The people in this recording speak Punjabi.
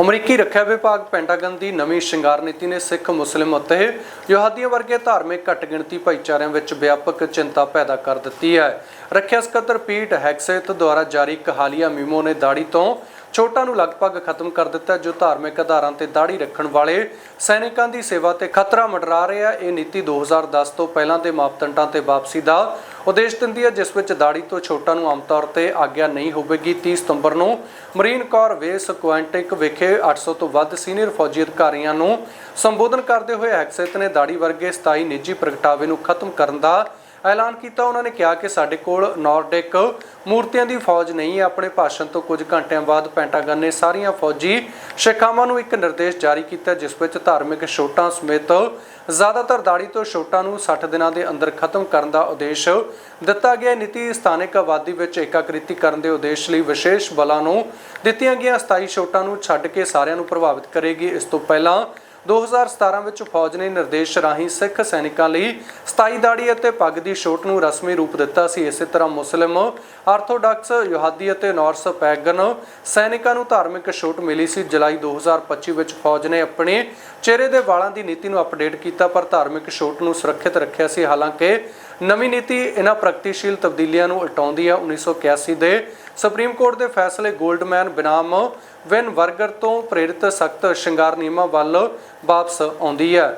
ਅਮਰੀਕੀ ਰੱਖਿਆ ਵਿਭਾਗ ਪੈਂਟਾਗਨ ਦੀ ਨਵੀਂ ਸ਼ਿੰਗਾਰ ਨੀਤੀ ਨੇ ਸਿੱਖ, ਮੁਸਲਿਮ ਅਤੇ ਯਹੂਦੀਆਂ ਵਰਗੇ ਧਾਰਮਿਕ ਘੱਟ ਗਿਣਤੀ ਭਾਈਚਾਰਿਆਂ ਵਿੱਚ ਵਿਆਪਕ ਚਿੰਤਾ ਪੈਦਾ ਕਰ ਦਿੱਤੀ ਹੈ। ਰੱਖਿਆ ਸਕੱਤਰ ਪੀਟ ਹੈਕਸੇਤ ਦੁਆਰਾ ਜਾਰੀ ਇੱਕ ਹਾਲੀਆ ਮੀਮੋ ਨੇ ਦਾੜੀ ਤੋਂ ਛੋਟਾ ਨੂੰ ਲਗਭਗ ਖਤਮ ਕਰ ਦਿੱਤਾ, ਜੋ ਧਾਰਮਿਕ ਆਧਾਰਾਂ ਤੇ ਦਾੜੀ ਰੱਖਣ ਵਾਲੇ ਸੈਨਿਕਾਂ ਦੀ ਸੇਵਾ ਤੇ ਖਤਰਾ ਮੰਡਰਾ ਰਿਹਾ। ਇਹ ਨੀਤੀ 2010 ਤੋਂ ਪਹਿਲਾਂ ਦੇ ਮਾਪਦੰਡਾਂ ਤੇ ਵਾਪਸੀ ਦਾ ਉਦੇਸ਼ ਦਿੰਦੀ ਹੈ, ਜਿਸ ਵਿੱਚ ਦਾੜੀ ਤੋਂ ਛੋਟਾਂ ਨੂੰ ਆਮ ਤੌਰ ਤੇ ਆਗਿਆ ਨਹੀਂ ਹੋਵੇਗੀ। 30 ਸਤੰਬਰ ਨੂੰ ਮਰੀਨ ਕੋਰ ਵੇਸ ਕੁਆਂਟਿਕ ਵਿਖੇ 800 ਤੋਂ ਵੱਧ ਸੀਨੀਅਰ ਫੌਜੀ ਅਧਿਕਾਰੀਆਂ ਨੂੰ ਸੰਬੋਧਨ ਕਰਦੇ ਹੋਏ ਹੈਕਸੇਤ ਨੇ ਦਾੜੀ ਵਰਗੇ ਸਥਾਈ ਨਿੱਜੀ ਪ੍ਰਗਟਾਵੇ ਨੂੰ ਖਤਮ ਕਰਨ ਦਾ ਐਲਾਨ ਕੀਤਾ ਉਹਨਾਂ ਨੇ ਕਿਹਾ ਕਿ ਸਾਡੇ ਕੋਲ ਨਾਰਡਿਕ ਮੂਰਤੀਆਂ ਦੀ ਫੌਜ ਨਹੀਂ ਹੈ। ਆਪਣੇ ਭਾਸ਼ਣ ਤੋਂ ਕੁਝ ਘੰਟਿਆਂ ਬਾਅਦ ਪੈਂਟਾਗਨ ਨੇ ਸਾਰੀਆਂ ਫੌਜੀ ਸ਼ਿਖਾਵਾਂ ਨੂੰ ਇੱਕ ਨਿਰਦੇਸ਼ ਜਾਰੀ ਕੀਤਾ, ਜਿਸ ਵਿੱਚ ਧਾਰਮਿਕ ਛੋਟਾਂ ਸਮੇਤ ਜ਼ਿਆਦਾਤਰ ਦਾੜੀ ਤੋਂ ਛੋਟਾਂ ਨੂੰ 60 ਦਿਨਾਂ ਦੇ ਅੰਦਰ ਖਤਮ ਕਰਨ ਦਾ ਉਦੇਸ਼ ਦਿੱਤਾ ਗਿਆ ਨੀਤੀ ਸਥਾਨਕ ਆਬਾਦੀ ਵਿੱਚ ਏਕਾਕ੍ਰਿਤੀ ਕਰਨ ਦੇ ਉਦੇਸ਼ ਲਈ ਵਿਸ਼ੇਸ਼ ਬਲਾਂ ਨੂੰ ਦਿੱਤੀਆਂ ਗਈਆਂ। ਸਥਾਈ ਛੋਟਾਂ ਨੂੰ ਛੱਡ ਕੇ ਸਾਰਿਆਂ ਨੂੰ ਪ੍ਰਭਾਵਿਤ ਕਰੇਗੀ। ਇਸ ਤੋਂ ਪਹਿਲਾਂ 2017 ਵਿੱਚ ਫੌਜ ਨੇ ਨਿਰਦੇਸ਼ ਰਾਹੀਂ ਸਿੱਖ ਸੈਨਿਕਾਂ ਲਈ ਸਤਾਈ ਦਾੜੀ ਅਤੇ ਪੱਗ ਦੀ ਛੋਟ ਨੂੰ ਰਸਮੀ ਰੂਪ ਦਿੱਤਾ ਸੀ। ਇਸੇ ਤਰ੍ਹਾਂ ਮੁਸਲਿਮ, ਆਰਥੋਡਾਕਸ, ਯਹੂਦੀ ਅਤੇ ਨਾਰਸ ਪੈਗਨ ਸੈਨਿਕਾਂ ਨੂੰ ਧਾਰਮਿਕ ਛੋਟ ਮਿਲੀ ਸੀ। ਜੁਲਾਈ 2025 ਵਿੱਚ ਫੌਜ ਨੇ ਆਪਣੇ ਚਿਹਰੇ ਦੇ ਵਾਲਾਂ ਦੀ ਨੀਤੀ ਨੂੰ ਅਪਡੇਟ ਕੀਤਾ, ਪਰ ਧਾਰਮਿਕ ਛੋਟ ਨੂੰ ਸੁਰੱਖਿਅਤ ਰੱਖਿਆ ਸੀ। ਹਾਲਾਂਕਿ, ਨਵੀਂ ਨੀਤੀ ਇਹਨਾਂ ਪ੍ਰਗਤੀਸ਼ੀਲ ਤਬਦੀਲੀਆਂ ਨੂੰ ਉਲਟਾਉਂਦੀ ਹੈ 1981 ਦੇ ਸੁਪਰੀਮ ਕੋਰਟ ਦੇ ਫੈਸਲੇ ਗੋਲਡਮੈਨ ਬਨਾਮ ਵੈਨ ਵਰਗਰ ਤੋਂ ਪ੍ਰੇਰਿਤ ਸਖਤ ਸ਼ਿੰਗਾਰ ਨਿਯਮਾਂ ਵੱਲ ਵਾਪਸ ਆਉਂਦੀ ਹੈ।